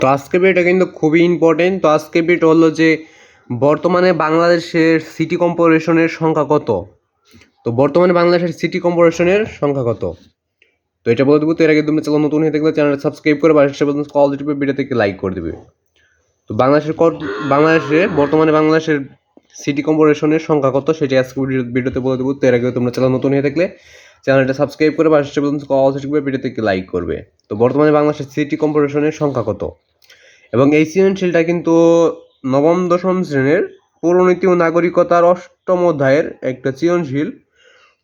তো আজকে ভিডিওটা কিন্তু খুবই ইম্পর্টেন্ট তো আজকে ভিডিও হলো যে, বর্তমানে বাংলাদেশের সিটি কর্পোরেশনের সংখ্যা কত? তো বর্তমানে বাংলাদেশের সিটি কর্পোরেশনের সংখ্যা কত? তো এটা বলে দেবো। তো এর আগে তুমি চ্যানেল নতুন হয়ে থাকলে চ্যানেলটা সাবস্ক্রাইব করে বাংলাদেশের কল দিবে থেকে লাইক করে দেবে। তো বাংলাদেশের বাংলাদেশে, বর্তমানে বাংলাদেশের সিটি কর্পোরেশনের সংখ্যা কত? সেটা আজকে ভিডিও- ভিডিওতে বলে দেবো। তো এর আগে তোমরা চ্যানেল নতুন হয়ে থাকলে চ্যানেলটা সাবস্ক্রাইব করে বাংলাদেশের কল দিবে ভিডিও থেকে লাইক করবে। তো বর্তমানে বাংলাদেশের সিটি কর্পোরেশনের সংখ্যা কত? এবং এই সৃজনশীলটা কিন্তু নবম, দশম শ্রেণির পৌরনীতি ও নাগরিকতার অষ্টম অধ্যায়ের একটা সৃজনশীল।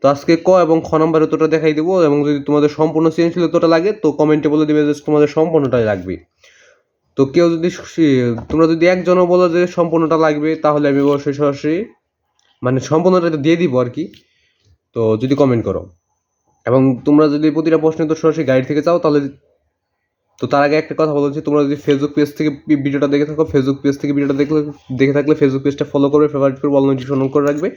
তো আজকে ক এবং খ নম্বর উত্তরটা দেখাই দেবো এবং যদি তোমাদের সম্পূর্ণ সৃজনশীল উত্তরটা লাগে, তো কমেন্টে বলে দিবে যে তোমাদের সম্পূর্ণটাই লাগবে। তো কেউ যদি তোমরা যদি একজনও বলো যে সম্পূর্ণটা লাগবে, তাহলে আমি অবশ্যই সরাসরি মানে সম্পূর্ণটা দিয়ে দিব আর কি। তো যদি কমেন্ট করো। এবং তোমরা যদি প্রতিটা প্রশ্নের তো সরাসরি গাইড থেকে চাও, তাহলে তো তার আগে একটা কথা বলছি তোমরা যদি ফেসবুক পেজ থেকে ভিডিওটা দেখে থাকো ফেসবুক পেজ থেকে ভিডিওটা দেখলে দেখে থাকলে ফেসবুক পেজটা ফলো করবে ফেভারিট করে বল নোটিফিকেশন করে রাখবে।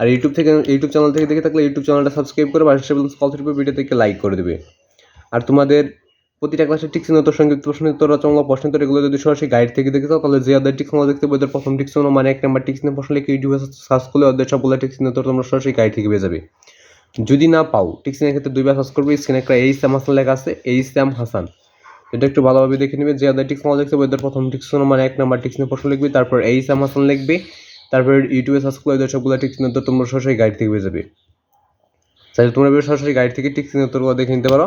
আর ইউটিউব থেকে ইউটিউব চ্যানেল থেকে দেখে থাকলে ইউটিউব চ্যানেলটা সাবস্ক্রাইব করে বাসা কল থেকে ভিডিও থেকে লাইক করে দেবে। আর তোমাদের প্রতিটা ক্লাসে টিক্সিন উত্তর সংযুক্ত প্রশ্ন উত্তর রচনা প্রশ্ন উত্তর এগুলো যদি সরাসরি গাইড থেকে দেখে চাও তাহলে যে অধ্যায় টিক্সন দেখতে পাবে প্রথম টিক্সন মানে এক নাম্বার টিক্সিনের প্রশ্ন লিখে ইউটিউবে সার্চ করলে অধ্যায় সবগুলো টিক্সিন উত্তর তোমরা সরাসরি গাইড থেকে পেয়ে যাবে। যদি না পাও টিক্সিনের ক্ষেত্রে দুইবার সার্চ করবে স্ক্রিনে একটা এই স্যাম হাসান লেখা আছে, এই স্যাম হাসান। এটা একটু ভালোভাবে দেখে নেবে। যে আদার টিক্স দেখতে হবে এদের প্রথম টিক্স মানে এক নাম্বার টিক্স নিয়ে প্রশ্ন লিখবে, তারপর এই স্যাম হাসান লিখবে, তারপর ইউটিউবে সার্চ করে এদের সবগুলো টিক্স উত্তর তোমরা সরাসরি গাইড থেকে পেয়ে যাবে। তাহলে তোমরা এবার সরাসরি গাইড থেকে টিক্স নিয়ে উত্তরগুলো দেখে নিতে পারো।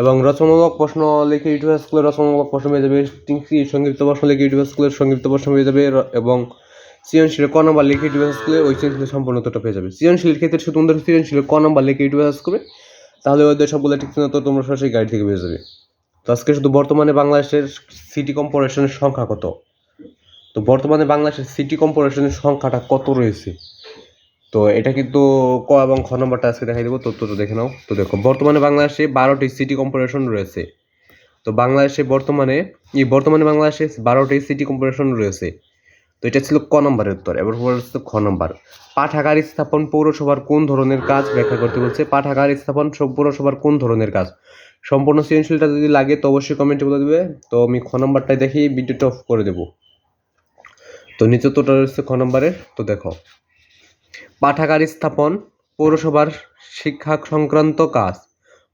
এবং রচনামূলক প্রশ্ন লিখে ইউটিউব স্কুলের রচনামূলক প্রশ্ন পেয়ে যাবে, টিক্সি সংক্ষিপ্ত প্রশ্ন লিখে ইউটিউব স্কুলের সংক্ষিপ্ত প্রশ্ন পেয়ে যাবে এবং সৃজনশীল ক নম্বর লিখে ইউটিউব স্কুলে ওই সৃজনশীলের সম্পূর্ণ উত্তরটা পেয়ে যাবে। সৃজনশীলের ক্ষেত্রে শুধু তোমাদের সৃজনশীল ক নম্বর লিখে ইউটিউব সার্চ করবে তাহলে ওদের সবগুলো টিক্স উত্তর তোমরা সরাসরি গাইড থেকে পেয়ে যাবে। তো আজকে শুধু বর্তমানে বাংলাদেশের সিটি কর্পোরেশনের সংখ্যা কত? তো বর্তমানে বাংলাদেশের সিটি কর্পোরেশনের সংখ্যাটা কত রয়েছে? তো এটা কিন্তু ক এবং খ নম্বরটা আজকে দেখাই দেবো, তথ্যটা দেখে নাও। তো দেখো, বর্তমানে বাংলাদেশে বারোটি সিটি কর্পোরেশন রয়েছে। তো বাংলাদেশে বর্তমানে, এই বর্তমানে বাংলাদেশে বারোটি সিটি কর্পোরেশন রয়েছে। তো এটা ছিল ক নম্বরের উত্তর। এবার হচ্ছে খ নম্বর। পাঠাগার স্থাপন পৌরসভার কোন ধরনের কাজ? ব্যাখ্যা করতে বলছে, পাঠাগার স্থাপন পৌরসভার কোন ধরনের কাজ? সম্পূর্ণ সৃজনশীলটা যদি লাগে তো অবশ্যই কমেন্টে বলে দেবে। তো আমি খ নম্বরটাই দেখি ভিডিওটা অফ করে দেবো। তো নিচে তোটা রয়েছে খ নম্বরে তো দেখো, পাঠাগার স্থাপন পৌরসভার শিক্ষা সংক্রান্ত কাজ।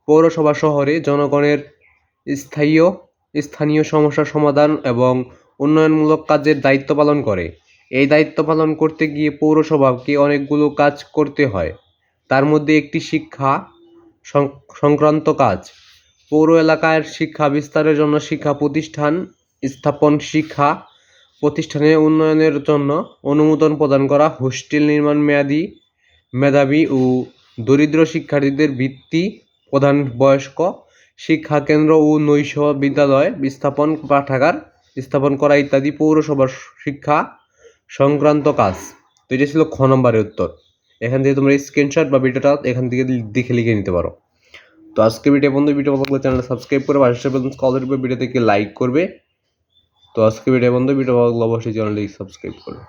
পৌরসভা শহরে জনগণের স্থায়ী স্থানীয় সমস্যার সমাধান এবং উন্নয়নমূলক কাজের দায়িত্ব পালন করে। এই দায়িত্ব পালন করতে গিয়ে পৌরসভাকে অনেকগুলো কাজ করতে হয়। তার মধ্যে একটি শিক্ষা সংক্রান্ত কাজ। পৌর এলাকার শিক্ষা বিস্তারের জন্য শিক্ষা প্রতিষ্ঠান স্থাপন শিক্ষা প্রতিষ্ঠানের উন্নয়নের জন্য অনুমোদন প্রদান করা, হোস্টেল নির্মাণ মেয়াদী, মেধাবী ও দরিদ্র শিক্ষার্থীদের বৃত্তি প্রধান বয়স্ক শিক্ষা কেন্দ্র ও নৈশ বিদ্যালয় স্থাপন পাঠাগার স্থাপন করা ইত্যাদি পৌরসভার শিক্ষা সংক্রান্ত কাজ। তো এটা ছিল খ নম্বরের উত্তর। এখান থেকে তোমরা স্ক্রিনশট বা ভিডিওটা এখান থেকে দেখে লিখে নিতে পারো। তো আজকে ভিডিও বন্ধু ভিডিও ভালো লাগলে চ্যানেলটা সাবস্ক্রাইব করে পাশে কলের উপর ভিডিও থেকে লাইক করবে। তো আজকে ভিডিও বন্ধু ভিডিও ভালো অবশ্যই চ্যানেলটি সাবস্ক্রাইব করবে।